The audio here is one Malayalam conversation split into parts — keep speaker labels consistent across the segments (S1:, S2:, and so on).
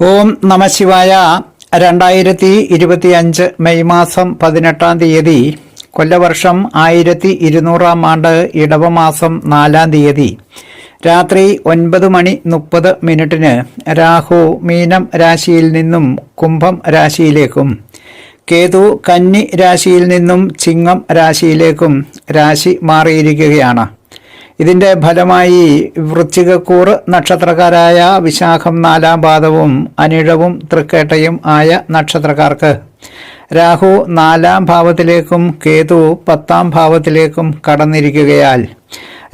S1: ഓം നമശിവായ രണ്ടായിരത്തി ഇരുപത്തി അഞ്ച് മെയ് മാസം പതിനെട്ടാം തീയതി കൊല്ലവർഷം ആയിരത്തി ഇരുന്നൂറാം ആണ്ട് ഇടവമാസം നാലാം തീയതി. രാത്രി ഒൻപത് മണി മുപ്പത് മിനിറ്റിന് രാഹു മീനം രാശിയിൽ നിന്നും കുംഭം രാശിയിലേക്കും കേതു കന്നി രാശിയിൽ നിന്നും ചിങ്ങം രാശിയിലേക്കും രാശി മാറിയിരിക്കുകയാണ്. ഇതിന്റെ ഫലമായി വൃശ്ചികക്കൂർ നക്ഷത്രക്കാരായ വിശാഖം നാലാം പാദവും അനിഴവും തൃക്കേട്ടയും ആയ നക്ഷത്രക്കാർക്ക്. രാഹു നാലാം ഭാവത്തിലേക്കും കേതു പത്താം ഭാവത്തിലേക്കും കടന്നിരിക്കുകയാൽ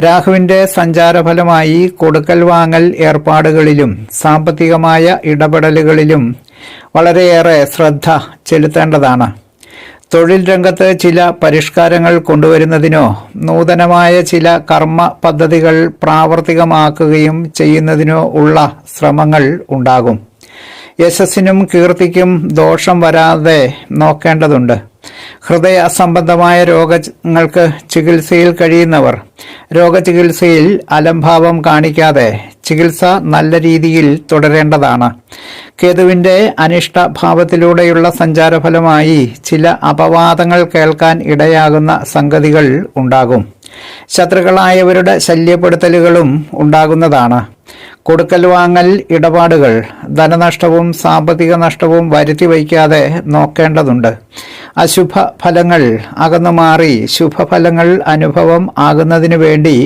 S1: രാഹുവിന്റെ സഞ്ചാരഫലമായി കൊടുക്കൽ വാങ്ങൽ ഏർപ്പാടുകളിലും സാമ്പത്തികമായ ഇടപെടലുകളിലും വളരെയേറെ ശ്രദ്ധ ചെലുത്തേണ്ടതാണ്. തൊഴിൽ രംഗത്ത് ചില പരിഷ്കാരങ്ങൾ കൊണ്ടുവരുന്നതിനോ നൂതനമായ ചില കർമ്മ പദ്ധതികൾ പ്രാവർത്തികമാക്കുകയും ചെയ്യുന്നതിനോ ഉള്ള ശ്രമങ്ങൾ ഉണ്ടാകും. യശസ്സിനും കീർത്തിക്കും ദോഷം വരാതെ നോക്കേണ്ടതുണ്ട്. ഹൃദയ സംബന്ധമായ രോഗങ്ങൾക്ക് ചികിത്സയിൽ കഴിയുന്നവർ രോഗചികിത്സയിൽ അലംഭാവം കാണിക്കാതെ ചികിത്സ നല്ല രീതിയിൽ തുടരേണ്ടതാണ്. കേതുവിന്റെ അനിഷ്ടഭാവത്തിലൂടെയുള്ള സഞ്ചാരഫലമായി ചില അപവാദങ്ങൾ കേൾക്കാൻ ഇടയാകുന്ന സംഗതികൾ ഉണ്ടാകും. ശത്രുക്കളായവരുടെ ശല്യപ്പെടുത്തലുകളും ഉണ്ടാകുന്നതാണ്. കൊടുക്കൽ വാങ്ങൽ ഇടപാടുകൾ ധനനഷ്ടവും സാമ്പത്തിക നഷ്ടവും വരുത്തി വയ്ക്കാതെ നോക്കേണ്ടതുണ്ട്. അശുഭ ഫലങ്ങൾ അകന്നു മാറി ശുഭഫലങ്ങൾ അനുഭവം ആകുന്നതിനു വേണ്ടി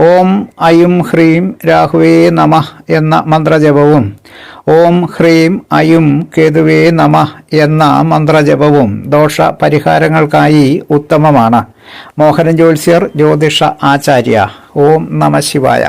S1: ഓം ഐം ഹ്രീം രാഹുവേ നമ എന്ന മന്ത്രജപവും ഓം ഹ്രീം അയും കേതുവേ നമ എന്ന മന്ത്രജപവും ദോഷ പരിഹാരങ്ങൾക്കായി ഉത്തമമാണ്. മോഹനൻ ജ്യോത്സ്യർ ജ്യോതിഷ ആചാര്യ. ഓം നമ ശിവായ.